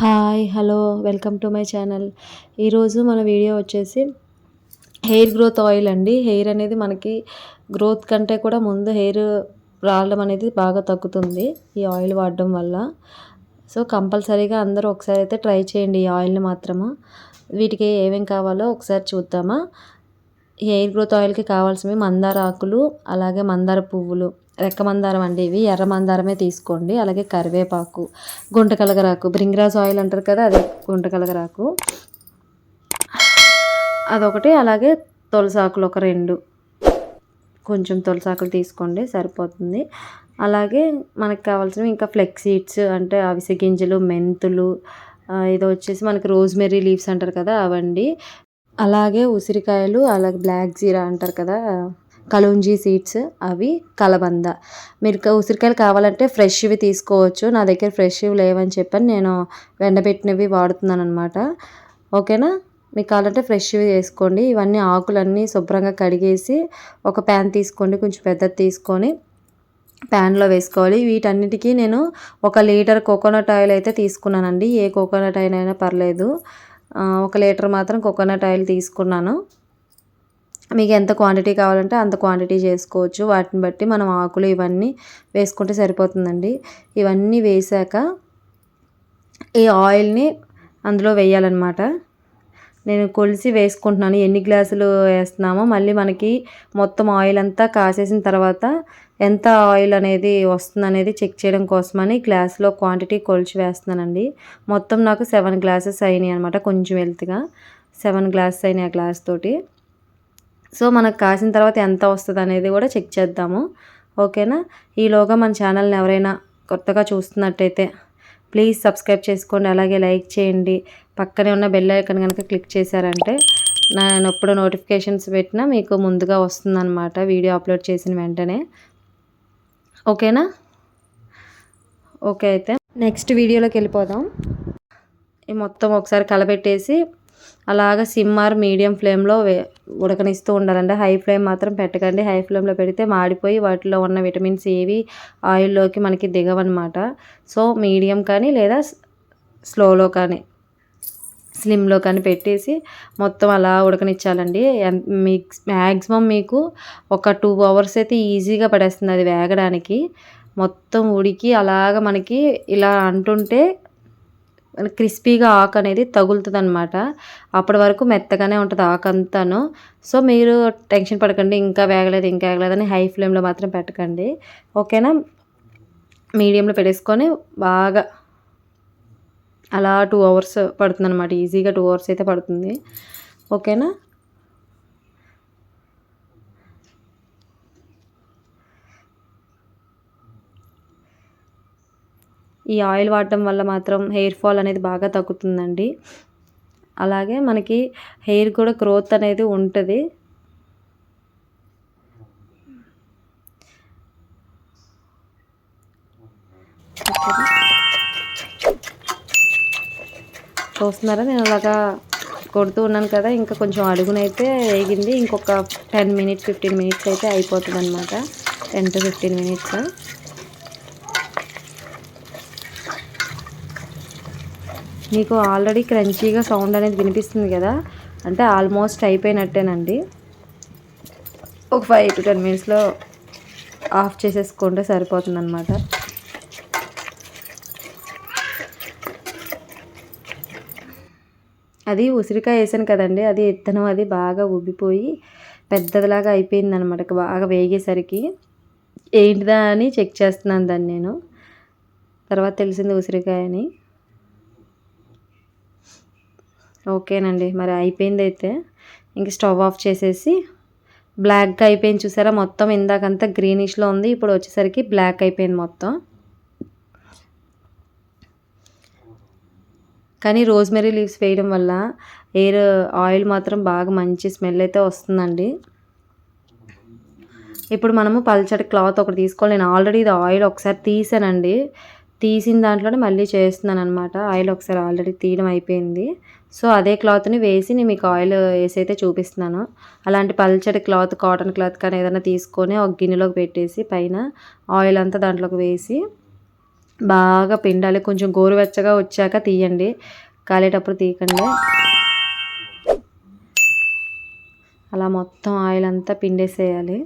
Hi hello welcome to my channel. ఈరోజు మన video వచ్చేసి హెయిర్ గ్రోత్ ఆయిల్ అండి. హెయిర్ అనేది మనకి గ్రోత్ కంటే కూడా ముందు హెయిర్ రావడం అనేది బాగా తగ్గుతుంది ఈ ఆయిల్ వాడడం వల్ల. సో కంపల్సరీగా అందరూ ఒకసారి అయితే ట్రై చేయండి ఈ ఆయిల్ని మాత్రము. వీటికి ఏమేం కావాలో ఒకసారి చూద్దామా. హెయిర్ గ్రోత్ ఆయిల్కి కావాల్సినవి మందార ఆకులు అలాగే మందార పువ్వులు. రెక్క మందారం అండి ఇవి. ఎర్ర మందారమే తీసుకోండి. అలాగే కరివేపాకు గుంట కలగరాకు బ్రింగ్రాజ్ ఆయిల్ అంటారు కదా అది గుంట కలగరాకు. అదొకటి. అలాగే తులసాకులు ఒక రెండు. కొంచెం తులసాకులు తీసుకోండి సరిపోతుంది. అలాగే మనకు కావాల్సినవి ఇంకా ఫ్లెక్స్ సీడ్స్ అంటే అవిసె గింజలు మెంతులు ఇది వచ్చేసి మనకి రోజ్మెరీ లీవ్స్ అంటారు కదా అవండి. అలాగే ఉసిరికాయలు అలాగే బ్లాక్ జీరా అంటారు కదా కలుంజీ సీడ్స్ అవి కలబంద. మీరు ఉసిరికాయలు కావాలంటే ఫ్రెష్వి తీసుకోవచ్చు. నా దగ్గర ఫ్రెష్వి లేవని చెప్పని నేను ఎండబెట్టినవి వాడుతున్నాను అనమాట ఓకేనా? మీకు కావాలంటే ఫ్రెష్వి వేసుకోండి. ఇవన్నీ ఆకులన్నీ శుభ్రంగా కడిగేసి ఒక ప్యాన్ తీసుకోండి. కొంచెం పెద్దది తీసుకొని ప్యాన్లో వేసుకోవాలి. వీటన్నిటికీ నేను ఒక లీటర్ కోకోనట్ ఆయిల్ అయితే తీసుకున్నానండి. ఏ కోకోనట్ ఆయిల్ అయినా పర్లేదు. ఒక లీటర్ మాత్రం కోకోనట్ ఆయిల్ తీసుకున్నాను. మీకు ఎంత క్వాంటిటీ కావాలంటే అంత క్వాంటిటీ చేసుకోవచ్చు. వాటిని బట్టి మనం ఆకులు ఇవన్నీ వేసుకుంటే సరిపోతుందండి. ఇవన్నీ వేసాక ఈ ఆయిల్ని అందులో వేయాలన్నమాట. నేను కొలిసి వేసుకుంటున్నాను. ఎన్ని గ్లాసులు వేస్తున్నామో మళ్ళీ మనకి మొత్తం ఆయిల్ అంతా కాసేసిన తర్వాత ఎంత ఆయిల్ అనేది వస్తుంది అనేది చెక్ చేయడం కోసమని గ్లాస్లో క్వాంటిటీ కొలిచి వేస్తున్నానండి. మొత్తం నాకు సెవెన్ గ్లాసెస్ అయినాయి అనమాట కొంచెం హెల్త్గా సెవెన్ గ్లాసెస్ అయినాయి ఆ గ్లాస్ తోటి. సో మనకు కాసిన తర్వాత ఎంత వస్తుంది అనేది కూడా చెక్ చేద్దాము. ఓకేనా? ఈలోగా మన ఛానల్ని ఎవరైనా కొత్తగా చూస్తున్నట్టయితే ప్లీజ్ సబ్స్క్రైబ్ చేసుకోండి అలాగే లైక్ చేయండి. పక్కనే ఉన్న బెల్ ఐకన్ కనుక క్లిక్ చేశారంటే నేను ఎప్పుడు నోటిఫికేషన్స్ పెట్టినా మీకు ముందుగా వస్తుందన్నమాట వీడియో అప్లోడ్ చేసిన వెంటనే. ఓకేనా? ఓకే అయితే. నెక్స్ట్ వీడియోలోకి వెళ్ళిపోదాం. ఈ మొత్తం ఒకసారి కలబెట్టేసి అలాగ ఆర్ మీడియం ఫ్లేమ్లో ఉడకనిస్తూ ఉండాలండి. హై ఫ్లేమ్ మాత్రం పెట్టకండి. హై ఫ్లేమ్లో పెడితే మాడిపోయి వాటిలో ఉన్న విటమిన్స్ ఏవి ఆయిల్లోకి మనకి దిగవన్నమాట. సో మీడియం కానీ లేదా స్లోలో కానీ స్లిమ్లో కానీ పెట్టేసి మొత్తం అలా ఉడకనిచ్చాలండి. మ్యాక్సిమం మీకు ఒక టూ అవర్స్ అయితే ఈజీగా పడేస్తుంది అది వేగడానికి. మొత్తం ఉడికి అలాగ మనకి ఇలా అంటుంటే క్రిస్పీగా ఆకు అనేది తగులుతుంది అనమాట అప్పటి వరకు మెత్తగానే ఉంటుంది ఆకు అంతాను. సో మీరు టెన్షన్ పడకండి ఇంకా వేగలేదు ఇంకా వేగలేదని హై ఫ్లేమ్లో మాత్రం పెట్టకండి. ఓకేనా? మీడియంలో పెట్టేసుకొని బాగా అలా టూ అవర్స్ పడుతుంది అనమాట ఈజీగా టూ అవర్స్ అయితే పడుతుంది. ఓకేనా? ఈ ఆయిల్ వాడటం వల్ల మాత్రం హెయిర్ ఫాల్ అనేది బాగా తగ్గుతుందండి. అలాగే మనకి హెయిర్ కూడా గ్రోత్ అనేది ఉంటుంది. చూస్తున్నారా? నేను అలాగా కొడుతూ ఉన్నాను కదా ఇంకా కొంచెం అడుగునైతే వేగింది. ఇంకొక టెన్ మినిట్స్ ఫిఫ్టీన్ మినిట్స్ అయితే అయిపోతుంది అనమాట టెన్ టు ఫిఫ్టీన్ మినిట్స్. మీకు ఆల్రెడీ క్రంచీగా సౌండ్ అనేది వినిపిస్తుంది కదా? అంటే ఆల్మోస్ట్ అయిపోయినట్టేనండి. ఒక ఫైవ్ టు టెన్ మినిట్స్లో ఆఫ్ చేసేసుకుంటే సరిపోతుంది అనమాట అది ఉసిరికాయ వేసాను కదండి. అది ఇత్తనం అది బాగా ఉబ్బిపోయి పెద్దదిలాగా అయిపోయింది అనమాట బాగా వేగేసరికి. ఏంటిదా అని చెక్ చేస్తున్నాను దాన్ని నేను. తర్వాత తెలిసింది ఉసిరికాయ అని ఓకేనండి మరి అయిపోయింది అయితే ఇంక స్టవ్ ఆఫ్ చేసేసి బ్లాక్గా అయిపోయింది చూసారా? మొత్తం ఇందాకంతా గ్రీనిష్లో ఉంది ఇప్పుడు వచ్చేసరికి బ్లాక్ అయిపోయింది మొత్తం. కానీ రోజ్మెరీ లీవ్స్ వేయడం వల్ల ఎయిర్ ఆయిల్ మాత్రం బాగా మంచి స్మెల్ అయితే వస్తుందండి. ఇప్పుడు మనము పల్చటి క్లాత్ ఒకటి తీసుకోవాలి. నేను ఆల్రెడీ ఇది ఆయిల్ ఒకసారి తీసానండి. తీసిన దాంట్లోనే మళ్ళీ చేస్తున్నాను అనమాట ఆయిల్ ఒకసారి ఆల్రెడీ తీయడం అయిపోయింది. సో అదే క్లాత్ని వేసి నేను మీకు ఆయిల్ వేసి అయితే చూపిస్తున్నాను. అలాంటి పల్చడి క్లాత్ కాటన్ క్లాత్ కానీ ఏదైనా తీసుకొని ఒక గిన్నెలోకి పెట్టేసి పైన ఆయిల్ అంతా దాంట్లోకి వేసి బాగా పిండాలి. కొంచెం గోరువెచ్చగా వచ్చాక తీయండి. కాలేటప్పుడు తీయకండి. అలా మొత్తం ఆయిల్ అంతా పిండేసేయాలి.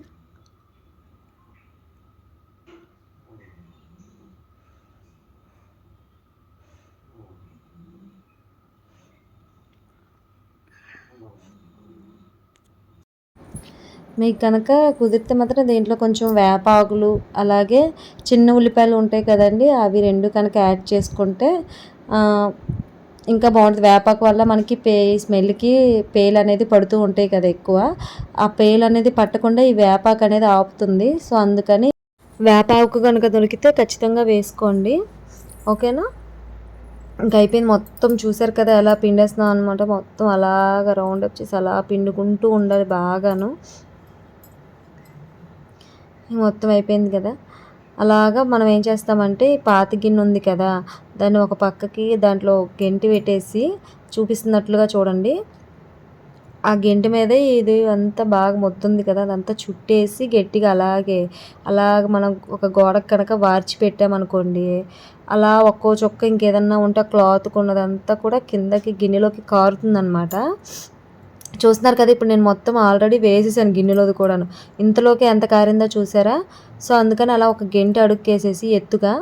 మీకు కనుక కుదిరితే మాత్రం దీంట్లో కొంచెం వేపాకులు అలాగే చిన్న ఉల్లిపాయలు ఉంటాయి కదండి అవి రెండు కనుక యాడ్ చేసుకుంటే ఇంకా బాగుంటుంది. వేపాకు వల్ల మనకి పే స్మెల్కి పేలు అనేది పడుతూ ఉంటాయి కదా ఎక్కువ. ఆ పేలు అనేది పట్టకుండా ఈ వేపాకు అనేది ఆపుతుంది. సో అందుకని వేపాకు కనుక దొరికితే ఖచ్చితంగా వేసుకోండి. ఓకేనా? ఇంకా అయిపోయింది మొత్తం. చూసారు కదా ఎలా పిండేస్తున్నాం అనమాట మొత్తం అలాగ రౌండ్ అప్ చేసి అలా పిండుకుంటూ ఉండాలి బాగాను. మొత్తం అయిపోయింది కదా. అలాగా మనం ఏం చేస్తామంటే పాత గిన్నె ఉంది కదా దాన్ని ఒక పక్కకి దాంట్లో గెంటి పెట్టేసి చూపిస్తున్నట్లుగా చూడండి. ఆ గెంటి మీదే ఇది అంతా బాగా మొత్తుంది కదా అదంతా చుట్టేసి గట్టిగా అలాగే అలాగ మనం ఒక గోడకు కనుక వార్చి పెట్టామనుకోండి అలా ఒక్కో చొక్క ఇంకేదన్నా ఉంటే క్లాత్ కొన్నదంతా కూడా కిందకి గిన్నెలోకి కారుతుందనమాట చూస్తున్నారు కదా ఇప్పుడు నేను మొత్తం ఆల్రెడీ వేసేసాను గిన్నెలోది కూడాను. ఇంతలోకి ఎంత కారిందో చూసారా? సో అందుకని అలా ఒక గెంటి అడుక్కేసేసి ఎత్తుగా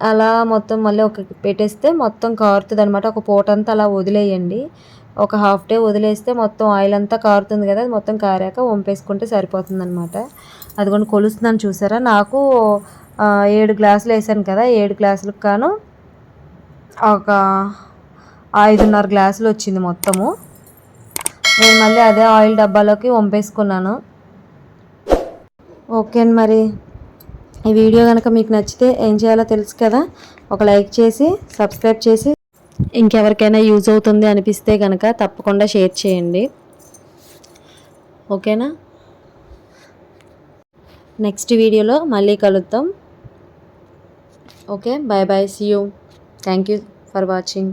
అలా మొత్తం మళ్ళీ ఒక పెట్టేస్తే మొత్తం కారుతుంది అనమాట ఒక పూట అంతా అలా వదిలేయండి. ఒక హాఫ్ డే వదిలేస్తే మొత్తం ఆయిల్ అంతా కారుతుంది కదా అది మొత్తం కారాక వంపేసుకుంటే సరిపోతుంది అనమాట అదిగోండి కొలుస్తుందని కొలుస్తున్నాను చూసారా? నాకు ఏడు గ్లాసులు వేసాను కదా ఏడు గ్లాసులకు కాను ఒక ఐదున్నర గ్లాసులు వచ్చింది మొత్తము. నేను మళ్ళీ అదే ఆయిల్ డబ్బాలోకి వంపేసుకున్నాను. ఓకే అండి మరి. ఈ వీడియో కనుక మీకు నచ్చితే ఏం చేయాలో తెలుసు కదా? ఒక లైక్ చేసి సబ్స్క్రైబ్ చేసి ఇంకెవరికైనా యూజ్ అవుతుంది అనిపిస్తే కనుక తప్పకుండా షేర్ చేయండి. ఓకేనా? నెక్స్ట్ వీడియోలో మళ్ళీ కలుద్దాం. Okay bye bye see you. Thank you for watching.